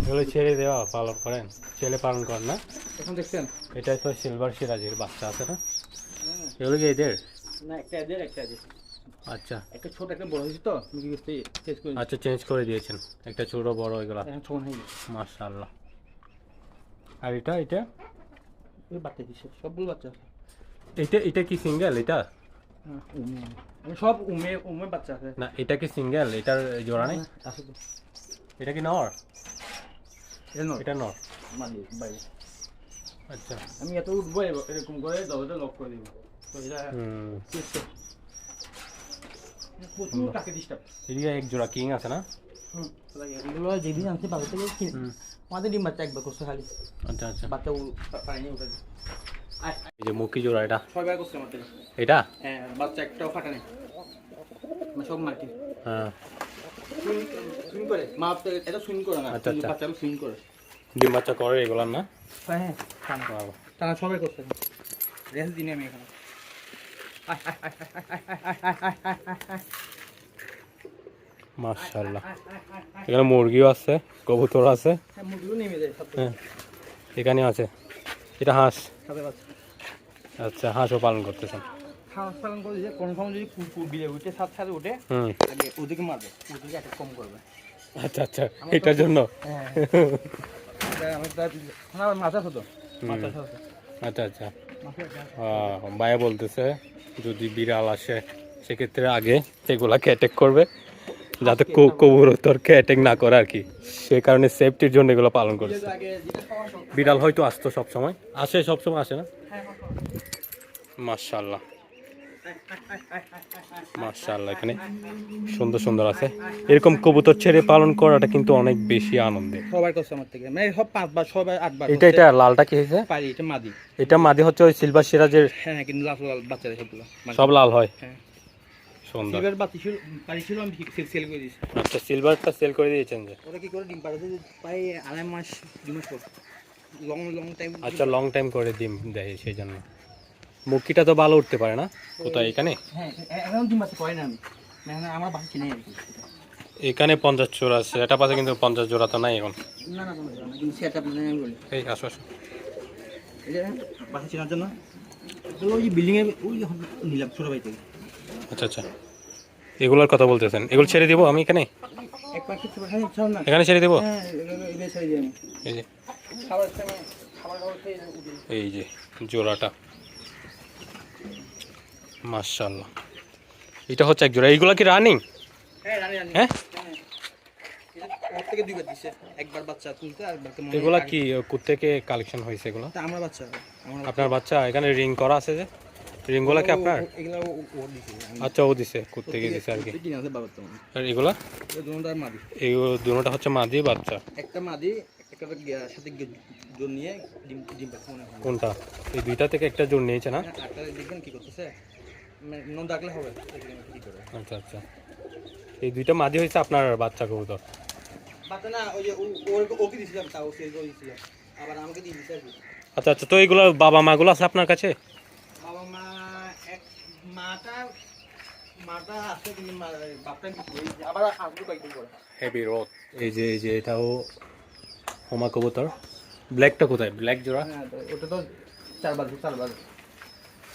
এগুলো ছেড়ে দেওয়া পালন করেন। ছেলে পালন করেন না। এখন দেখছেন? এটাই তো সিলভার সিরাজের বাচ্চা আছে না? এগুলো কি এদের? না একটা এদের একটা এদের। আচ্ছা। একটা ছোট একটা বড় হয়েছে তো আচ্ছা চেঞ্জ করে দিয়েছেন। একটা ছোট বড় এগুলা। হয়ে মাশাআল্লাহ। আর এটা এটা? বাচ্চা দিচ্ছে সবগুলো বাচ্চা এটা এটা কি সিঙ্গেল এটা? হ্যাঁ, সব উমে উমে বাচ্চা আছে। না এটা কি সিঙ্গেল? এটার জোড়া নেই? এটা কি নর? এটা নর। মানে আচ্ছা। আমি এত উঠবো এরকম করে দরজাটা লক করে দিব। তো এটা প্রচুর টাকে ডিস্টার্ব এদিকে এক জোড়া কিং আছে না? হুম এগুলো যেদিন আনছে বাজার থেকে কিনে। হুম। আমাদের ডিম বাচ্চা একবার করছে খালি। আচ্ছা আচ্ছা। বাচ্চা উ- পা- উঠে দিছে। আয়, আয়, এই যে মুখি জোড়া এটা। ছয়বার করছে আমার এটা? হ্যাঁ বাচ্চা একটাও ফাটা নেই মানে সব হ্যাঁ। সুইং করে? মা এটা সুইং করে না আচ্ছা, আচ্ছা। সুইং করে। ডিম বাচ্চা করে এগুলার না? হ্যাঁ হ্যাঁ টানা। সবাই করছে। রেস্ট দিনে আমি এখানে। মাশাআল্লাহ। এখানে মুরগিও আছে কবুতর আছে। হ্যাঁ মুরগিও নেমে যায় হ্যাঁ এখানেও আছে। এটা হাঁস। সাথে বাচ্চা। আচ্ছা হাঁসও পালন করতেছেন? খাওয়া পালন করে যে কনফার্ম যদি কুকুর বিলে উঠে সাথে সাথে উঠে আগে ওদিকে মারবে ওদিকে একটা কম করবে। আচ্ছা আচ্ছা এটার জন্য? আচ্ছা আচ্ছা। ভাইয়া বলতেছে যদি বিড়াল আসে সেক্ষেত্রে আগে এগুলাকে অ্যাটেক করবে যাতে কবুতরকে অ্যাটেক না করে আর কি। সে কারণে সেফটির জন্য এগুলো পালন করছে। বিড়াল হয়তো আসতো সব সময় আসে সব সময় আসে না? মাশাআল্লাহ। মাশাআল্লাহ এখানে সুন্দর সুন্দর আছে। এরকম কবুতর ছেড়ে পালন করাটা কিন্তু অনেক বেশি আনন্দের। সবার আমার থেকে। মানে সব পাঁচবার ছয়বার আটবার এটা এটা লালটা কি হয়েছে? পারি এটা মাদি। এটা মাদি হচ্ছে ওই সিলভার সিরাজের হ্যাঁ হ্যাঁ কিন্তু লাল লাল বাচ্চাদের সবগুলো। সব লাল হয়? হ্যাঁ। সুন্দর। সিলভার বাচ্চা ছিল পারি ছিল আমি সেল সেল করে দিয়েছি। আচ্ছা সিলভারটা সেল করে দিয়েছেন যে? ওরা কি করে ডিম পাড়াতে? প্রায় আড়াই মাস দু মাস পর। লং লং টাইম আচ্ছা লং টাইম করে ডিম দেয় সেই জন্য মুরগিটা তো ভালো উঠতে পারে না? কোথায় এখানে? হ্যাঁ এখন ডিম করে না আমি? মানে আমার বাসা চিনে আর কি। এখানে পঞ্চাশ জোড়া আছে এটা পাশে কিন্তু পঞ্চাশ জোড়া তো নাই এখন। না না কিন্তু সেটা মানে আমি বলি। এই আসো আসো। বাসা চেনার জন্য ওই যে বিল্ডিংয়ে ওই নিলাম ছোটো বাড়ি থেকে। আচ্ছা আচ্ছা। এগুলোর কথা বলতেছেন। এগুলো ছেড়ে দেবো আমি এখানে? এখানে ছেড়ে দেবো? হ্যাঁ এই যে। এই যে জোড়াটা। মাশাল্লাহ এটা হচ্ছে এক জোড়া। এইগুলা কি রানিং হ্যাঁ হ্যাঁ? এগুলা কি কালেকশন হয়েছে এগুলো? আমার বাচ্চা আপনার বাচ্চা? এখানে রিং করা আছে যে? রিংগুলো কি আপনার? আচ্ছা ও দিছে আর কি? আর এগুলা? এই হচ্ছে মাদি বাচ্চা। একটা মাদি একটা সাথে জোর নিয়ে ডিম ডিম পাচ্ছে মনে হয়। কোনটা? এই দুইটা থেকে একটা জোর নিয়েছে না? হ্যাঁ, একটা দেখবেন কি করতেছে। মানে নন ডাকলে হবে আচ্ছা আচ্ছা। এই দুইটা মাদি হয়েছে আপনার বাচ্চা কবুতর? বাচ্চা না ওই যে ওকে দিয়েছিলাম তাও সে দিয়েছিল। আবার আমাকে দিয়ে দিচ্ছে আচ্ছা আচ্ছা তো এইগুলো বাবা মাগুলো আছে আপনার কাছে? বাবা মা এক মাটা হেভি রোদ এই যে এই যে এটাও হোমা কবুতর। ব্ল্যাকটা কোথায়? ব্ল্যাক জোড়া? হ্যাঁ ওটা তো চারবার বাজে চার বাজে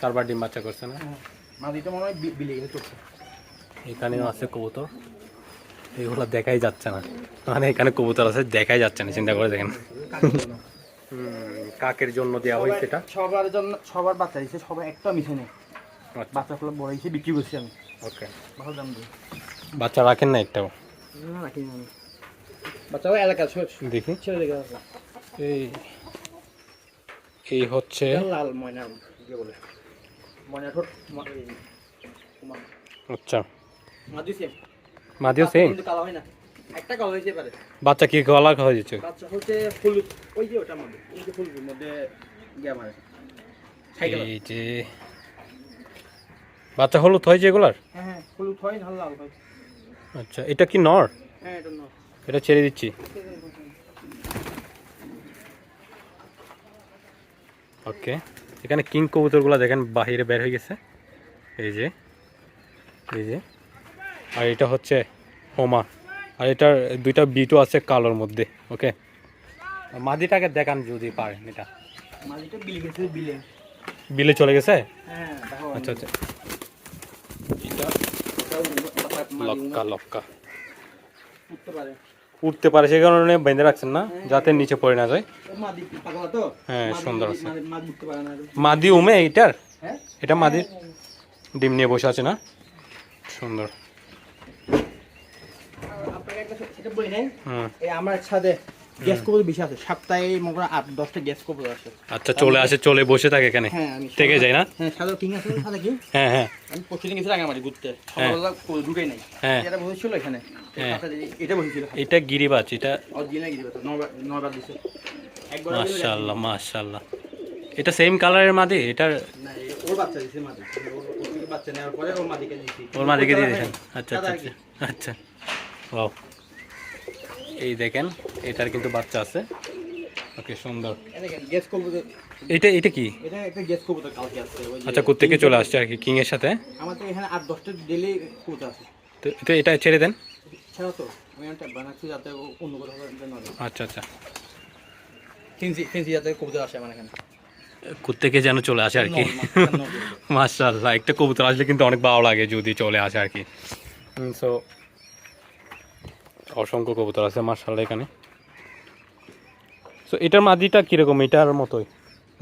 চারবার ডিম বাচ্চা করছে না? হ্যাঁ মাদিটা মনে হয় বি- বিলে গেছে চলছে এখানেও আছে কবুতর। এগুলো দেখাই যাচ্ছে না। মানে এখানে কবুতর আছে দেখাই যাচ্ছে না চিন্তা করে দেখেন। কাকের জন্য দেওয়া হয়েছে এটা সবার জন্য সবার বাচ্চা দিচ্ছে সবার একটা মিশে নেই। আচ্ছা। বাচ্চাগুলো বড় হিসেবে বিক্রি করছি আমি। ওকে। ভালো দাম বাচ্চা রাখেন না একটাও? না রাখি না বাচ্চাও এলাকা ছোট দেখি। এই এই হচ্ছে লাল ময়না বলে? ময়না ঠোঁট। আচ্ছা। মাদি সেম মাদিও সেম কিন্তু কালো হয় না। একটা কালো হয়েছে পারে। বাচ্চা কি গলা হয়ে যাচ্ছে? বাচ্চা হচ্ছে হলুদ। ওই যে ওটার মধ্যে ওই যে হলুদের মধ্যে গিয়ে মারে। এই যে বাচ্চা হলুদ হয়েছে এগুলার? হ্যাঁ হ্যাঁ হলুদ হয় লাল হয়। আচ্ছা এটা কি নর? হ্যাঁ এটা না এটা ছেড়ে দিচ্ছি। ওকে। এখানে কিং কবুতরগুলো দেখেন বাহিরে বের হয়ে গেছে। এই যে এই যে। আর এটা হচ্ছে হোমা। আর এটার দুইটা বিটও আছে কালোর মধ্যে ওকে। মাদিটাকে দেখান যদি পারেন এটা। বিলে চলে গেছে? হ্যাঁ আচ্ছা আচ্ছা। লক্কা লক্কা। উঠতে পারে সেই সে কারণে বেঁধে রাখছেন না যাতে নিচে পড়ে না যায়। হ্যাঁ, সুন্দর আছে। মাদি- উমে এইটার? হ্যাঁ এটা মাদি? ডিম নিয়ে বসে আছে না? সুন্দর। হুম। এই আমার ছাদে গ্যাস কবুতর বেশি আছে। সপ্তাহে মনে করো আট দশটা গ্যাস কবুতর আছে আচ্ছা চলে আসে চলে বসে থাকে এখানে। হ্যাঁ আমি থেকে যায় না? হ্যাঁ সাদা কিং আছে সাদা কিং হ্যাঁ হ্যাঁ। আমি পরশুদিন গেছি রাঙামাটি ঘুরতে। হ্যাঁ। সকালবেলা ঢুকেই নাই। হ্যাঁ। এটা বসেছিল এখানে। হ্যাঁ। এটা বসেছিল। এটা গিরিবাজ এটা অরিজিনাল গিয়ে নবার নবার দিছে। মাশাআল্লাহ মাশাআল্লাহ। এটা সেম কালারের মাদি এটার না ওর বাচ্চা দিছে মাদি ওর বাচ্চা নেওয়ার পরে ওর মাদিকে দিছি। ওর মাদিকে দিয়ে দিয়েছেন। আচ্ছা আচ্ছা আচ্ছা। আচ্ছা। ওয়াও। এই দেখেন এটার কিন্তু বাচ্চা আছে। ওকে সুন্দর। এটা এটা কি? আচ্ছা কোত্থেকে চলে আসছে আর কি? কিং এর সাথে? আমার তো এখানে আট দশটা ডেলি কবুতর আছে। তো এটা ছেড়ে দেন। আচ্ছা আচ্ছা। কোত্থেকে যেন চলে আসে আর কি? মাশাআল্লাহ একটা কবুতর আসলে কিন্তু অনেক ভালো লাগে যদি চলে আসে আর কি। সো অসংখ্য কবুতর আছে মাশাআল্লাহ এখানে। সো এটার মাদিটা কীরকম? এটার মতোই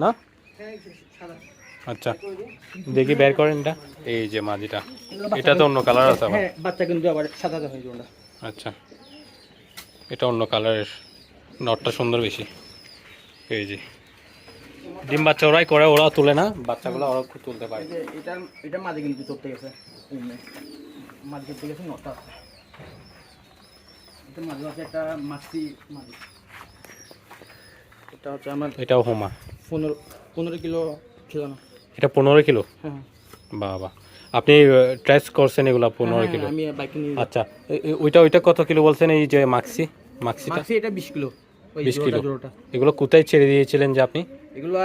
না? আচ্ছা দেখি বের করেন এটা। এই যে মাদিটা এটা তো অন্য কালার আছে আবার। হ্যাঁ বাচ্চা কিন্তু আবার সাদা হয়ে আচ্ছা এটা অন্য কালারের নটটা সুন্দর বেশি। এই যে ডিম বাচ্চা ওরাই করে ওরা তুলে না বাচ্চাগুলো ওরা তুলতে পারে। এটার এটা মাঝে কিন্তু চড়তে গেছে মাঝে চড়তে গেছে নটা আছে। এটা মাঝে আছে একটা মাছি মাঝি এটা হচ্ছে আমার এটাও হোমা। পনেরো পনেরো কিলো ছিল না এটা পনেরো কিলো? হ্যাঁ। বাবা। আপনি ট্রেস করছেন এগুলা পনেরো হ্যাঁ, কিলো? আমি বাইকে নিয়ে আচ্ছা। ওইটা ওইটা কত কিলো বলছেন এই যে মাক্সি? মাক্সিটা? এটা বিশ কিলো। ওই 20 জোড়াটা কিলো। এগুলো কোথায় ছেড়ে দিয়েছিলেন যে আপনি? এগুলো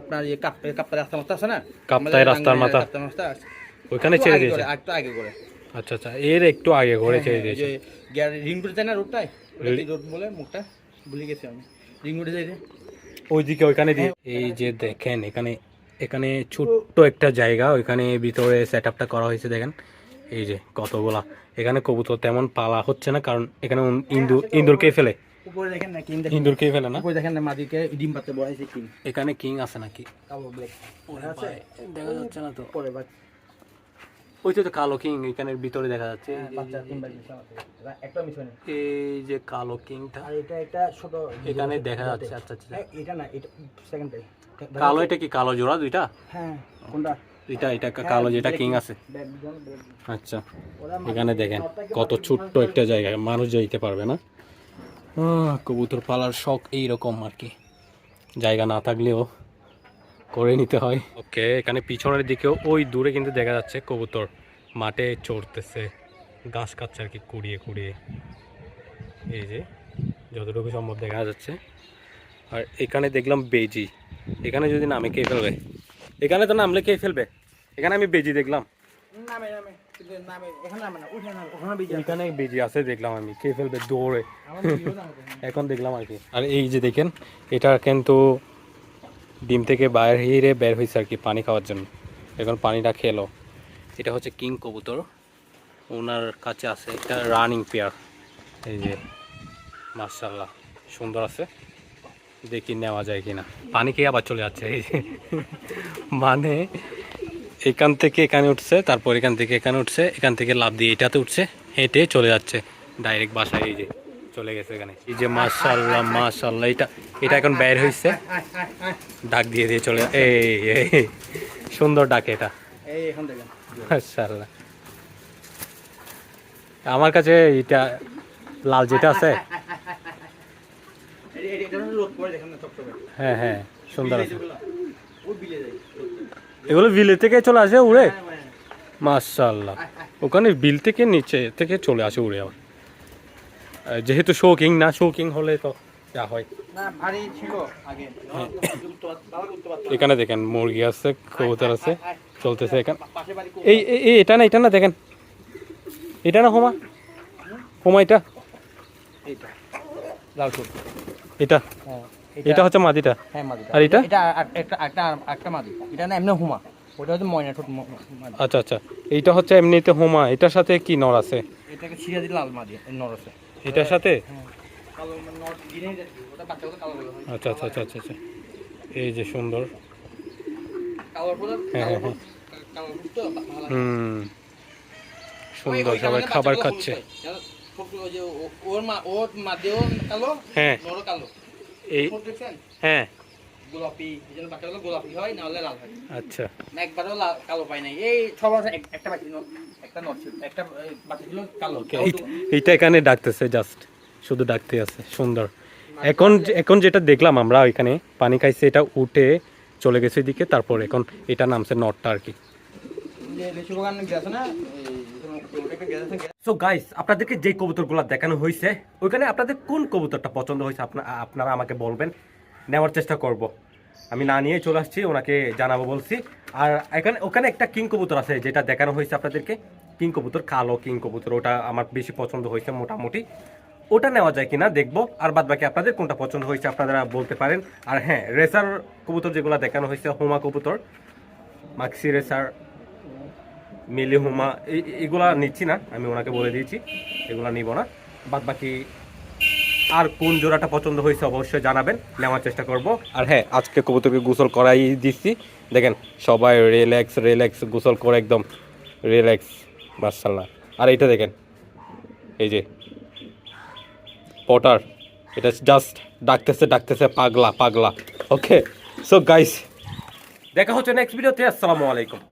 আপনার ইয়ে কাপ্তায় রাস্তা মাস্তা আছে না? কাপ্তায় রাস্তার মাথা? ওইখানে ছেড়ে আগে করে। আচ্ছা আচ্ছা এর একটু আগে ঘরে ছেড়ে হ্যাঁ, দিয়েছে এই যে রিং রোড যায় না রোডটায় রোড বলে মুখটা ভুলে গেছি আমি। রিং রোডে যাই ওইদিকে ওইখানে দিয়ে এই যে দেখেন এখানে এখানে ছোট্ট একটা জায়গা ওইখানে ভিতরে সেট আপটা করা হয়েছে দেখেন। এই যে কতগুলা। এখানে কবুতর তেমন পালা হচ্ছে না কারণ এখানে ইন্দুর ইন্দুর কে ফেলে? উপরে দেখেন না কিং দেখেন। ফেলে না? উপরে দেখেন না মাদিকে ডিম পাতে বড়াইছে কিং। এখানে কিং আছে নাকি? কালো ব্ল্যাক দেখা যাচ্ছে না তো। পরে বাচ্চা ওই তো কালো কিং এখানের ভিতরে দেখা যাচ্ছে। এই যে- বাচ্চা তিন বাচ্চা আছে এরা একটা মিস হয়নি এই যে কালো কিংটা। এটা একটা ছোট এখানে দেখা যাচ্ছে আচ্ছা আচ্ছা। এটা না এটা সেকেন্ডটাই কালো এটা কি কালো জোড়া দুইটা? হ্যাঁ কোনটা? এটা এটা কালো যেটা কিং আছে। আচ্ছা এখানে দেখেন কত ছোট্ট একটা জায়গা মানুষ যাইতে পারবে না। কবুতর পালার শখ এইরকম আর কি। জায়গা না থাকলেও করে নিতে হয়। ওকে এখানে পিছনের দিকেও ওই দূরে কিন্তু দেখা যাচ্ছে কবুতর। মাঠে চড়তেছে ঘাস খাচ্ছে আর কি কুড়িয়ে কুড়িয়ে। এই যে যতটুকু সম্ভব দেখা যাচ্ছে। আর এখানে দেখলাম বেজি। এখানে যদি নামে কে ফেলবে। এখানে তো নামলে কে ফেলবে। এখানে আমি বেজি দেখলাম। এখানে বিজা আছে দেখলাম আমি কে ফেলবে দৌড়ে। এখন দেখলাম আর কি। আর এই যে দেখেন এটা কিন্তু ডিম থেকে বাইরে বের হয়েছে আর কি পানি খাওয়ার জন্য। এখন পানিটা খেলো। এটা হচ্ছে কিং কবুতর। ওনার কাছে আছে এটা রানিং পেয়ার। এই যে মার্শাল্লাহ সুন্দর আছে। দেখি নেওয়া যায় কিনা। পানি খেয়ে আবার চলে যাচ্ছে, এই যে। মানে এখান থেকে এখানে উঠছে, তারপর এখান থেকে এখানে উঠছে, এখান থেকে লাভ দিয়ে এটাতে উঠছে, হেঁটে চলে যাচ্ছে। ডাইরেক্ট বাসায়, এই যে। চলে গেছে এখানে। এই যে মাশাল্লাহ মাশাল্লাহ এটা এটা এখন বের হয়েছে ডাক দিয়ে দিয়ে চলে এই সুন্দর ডাক এটা। এই এখন দেখেন। মাশাল্লাহ আমার কাছে এটা লাল যেটা আছে। হ্যাঁ হ্যাঁ সুন্দর আছে। এগুলো বিলে থেকে চলে আসে উড়ে? হ্যাঁ, মানে, মাশাল্লাহ ওখানে বিল থেকে নিচে থেকে চলে আসে উড়ে আবার। যেহেতু শৌকিং না শৌকিং হলে তো যা হয়। না। এখানে দেখেন মুরগি আছে কবুতর আছে চলতেছে এখানে। কো- এই এটা না এটা না দেখেন। এটা না হোমা? হোমা এটা? চোখ এটা? হ্যাঁ এটা হচ্ছে মাদিটা? হ্যাঁ আর এটা? না এমনি হুমা। ওটা হচ্ছে ময়না আচ্ছা আচ্ছা। এইটা হচ্ছে এমনিতে হোমা। এটার সাথে কি নর আছে? এটাকে সিরাজি লাল মাদি নর আছে। এটার সাথে? আচ্ছা আচ্ছা আচ্ছা আচ্ছা আচ্ছা। এই যে সুন্দর। হ্যাঁ, হ্যাঁ, হ্যাঁ। হুম। সুন্দর সবাই খাবার খাচ্ছে। হয়। হ্যাঁ এই হ্যাঁ। গোলাপি এই জন্য বাচ্চাগুলো গোলাপি হয় না হলে লাল হয়। আচ্ছা। না একবারও কালো পাই নাই। এই ছ বছর একটা বাচ্চা একটা ছিল একটা বাচ্চা ছিল কালো। এইটা এখানে ডাকতেছে জাস্ট শুধু ডাকতে আছে সুন্দর। এখন এখন যেটা দেখলাম আমরা ওইখানে পানি খাইছে এটা উঠে চলে গেছে এদিকে তারপর এখন এটা নামছে নটটা আর কি। সো গাইস আপনাদেরকে যে কবুতরগুলো দেখানো হয়েছে ওইখানে আপনাদের কোন কবুতরটা পছন্দ হয়েছে আপনা আপনারা আমাকে বলবেন। নেওয়ার চেষ্টা করব। আমি না নিয়ে চলে আসছি, ওনাকে জানাব বলছি। আর এখানে, ওখানে একটা কিং কবুতর আছে, যেটা দেখানো হয়েছে আপনাদেরকে। কিং কবুতর কালো কিং কবুতর, ওটা আমার বেশি পছন্দ হয়েছে মোটামুটি। ওটা নেওয়া যায় কিনা দেখব, আর বাদ বাকি আপনাদের কোনটা পছন্দ হয়েছে আপনারা বলতে পারেন। আর হ্যাঁ রেসার কবুতর যেগুলো দেখানো হয়েছে, হোমা কবুতর, মাক্সি রেসার, মিলি হুমা এগুলা নিচ্ছি না, আমি ওনাকে বলে দিয়েছি, এগুলা নিব না। বাদ বাকি আর কোন জোড়াটা পছন্দ হয়েছে অবশ্যই জানাবেন। নেওয়ার চেষ্টা করব। আর হ্যাঁ আজকে কবুতরকে গোসল করাই দিচ্ছি। দেখেন, সবাই রিল্যাক্স রিল্যাক্স গোসল করে একদম রিল্যাক্স মার্শাল্লাহ আর এইটা দেখেন, এই যে পটার, এটা জাস্ট ডাকতেছে ডাকতেছে পাগলা পাগলা। ওকে সো গাইস দেখা হচ্ছে নেক্সট ভিডিওতে আসসালামু আলাইকুম।